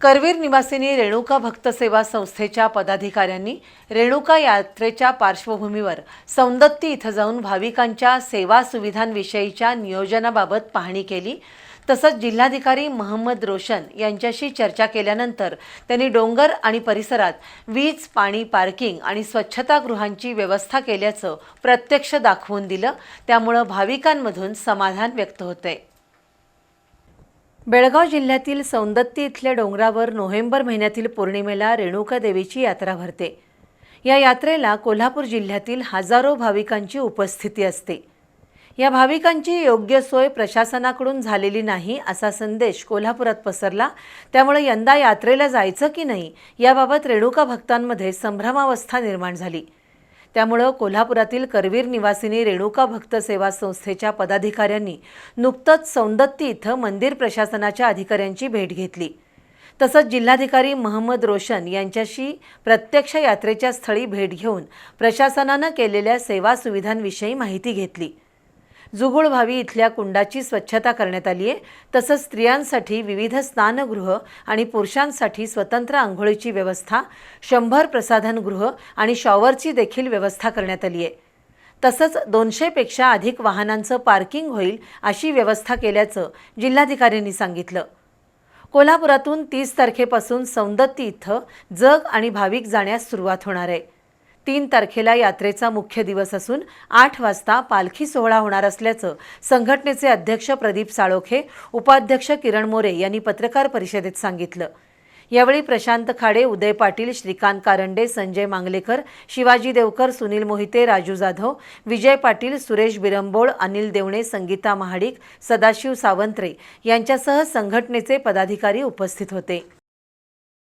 करवीर निवासिनी रेणुका भक्त सेवा संस्थेच्या पदाधिकाऱ्यांनी रेणुका यात्रेच्या पार्श्वभूमीवर सौंदत्ती इथं जाऊन भाविकांच्या सेवा सुविधांविषयीच्या नियोजनाबाबत पाहणी केली. तसंच जिल्हाधिकारी महम्मद रोशन यांच्याशी चर्चा केल्यानंतर त्यांनी डोंगर आणि परिसरात वीज पाणी पार्किंग आणि स्वच्छतागृहांची व्यवस्था केल्याचं प्रत्यक्ष दाखवून दिलं. त्यामुळं भाविकांमधून समाधान व्यक्त होतंय. बेळगाव जिल्ह्यातील सौंदत्ती इथल्या डोंगरावर नोव्हेंबर महिन्यातील पौर्णिमेला रेणुका देवीची यात्रा भरते. या यात्रेला कोल्हापूर जिल्ह्यातील हजारो भाविकांची उपस्थिती असते. या भाविकांची योग्य सोय प्रशासनाकडून झालेली नाही असा संदेश कोल्हापुरात पसरला. त्यामुळे यंदा यात्रेला जायचं की नाही याबाबत रेणुका भक्तांमध्ये संभ्रमावस्था निर्माण झाली. त्यामुळं कोल्हापुरातील करवीर निवासिनी रेणुका भक्त सेवा संस्थेच्या पदाधिकाऱ्यांनी नुकतंच सौंदत्ती इथं मंदिर प्रशासनाच्या अधिकाऱ्यांची भेट घेतली. तसंच जिल्हाधिकारी महम्मद रोशन यांच्याशी प्रत्यक्ष यात्रेच्या स्थळी भेट घेऊन प्रशासनानं केलेल्या सेवा सुविधांविषयी माहिती घेतली. जुगुळ भावी इथल्या कुंडाची स्वच्छता करण्यात आली आहे. तसंच स्त्रियांसाठी विविध स्नानगृह आणि पुरुषांसाठी स्वतंत्र आंघोळीची व्यवस्था शंभर प्रसाधनगृह आणि शॉवरची देखील व्यवस्था करण्यात आली आहे. तसंच दोनशेपेक्षा अधिक वाहनांचं पार्किंग होईल अशी व्यवस्था केल्याचं जिल्हाधिकाऱ्यांनी सांगितलं. कोल्हापुरातून तीस तारखेपासून सौंदत्ती इथं जग आणि भाविक जाण्यास सुरुवात होणार आहे. तीन तारखेला यात्रेचा मुख्य दिवस असून आठ वाजता पालखी सोहळा होणार असल्याचं संघटनेचे अध्यक्ष प्रदीप साळोखे उपाध्यक्ष किरण मोरे यांनी पत्रकार परिषदेत सांगितलं. यावेळी प्रशांत खाडे उदय पाटील श्रीकांत कारंडे संजय मांगलेकर शिवाजी देवकर सुनील मोहिते राजू जाधव विजय पाटील सुरेश बिरंबोळ अनिल देवणे संगीता महाडिक सदाशिव सावंत्रे यांच्यासह संघटनेचे पदाधिकारी उपस्थित होते.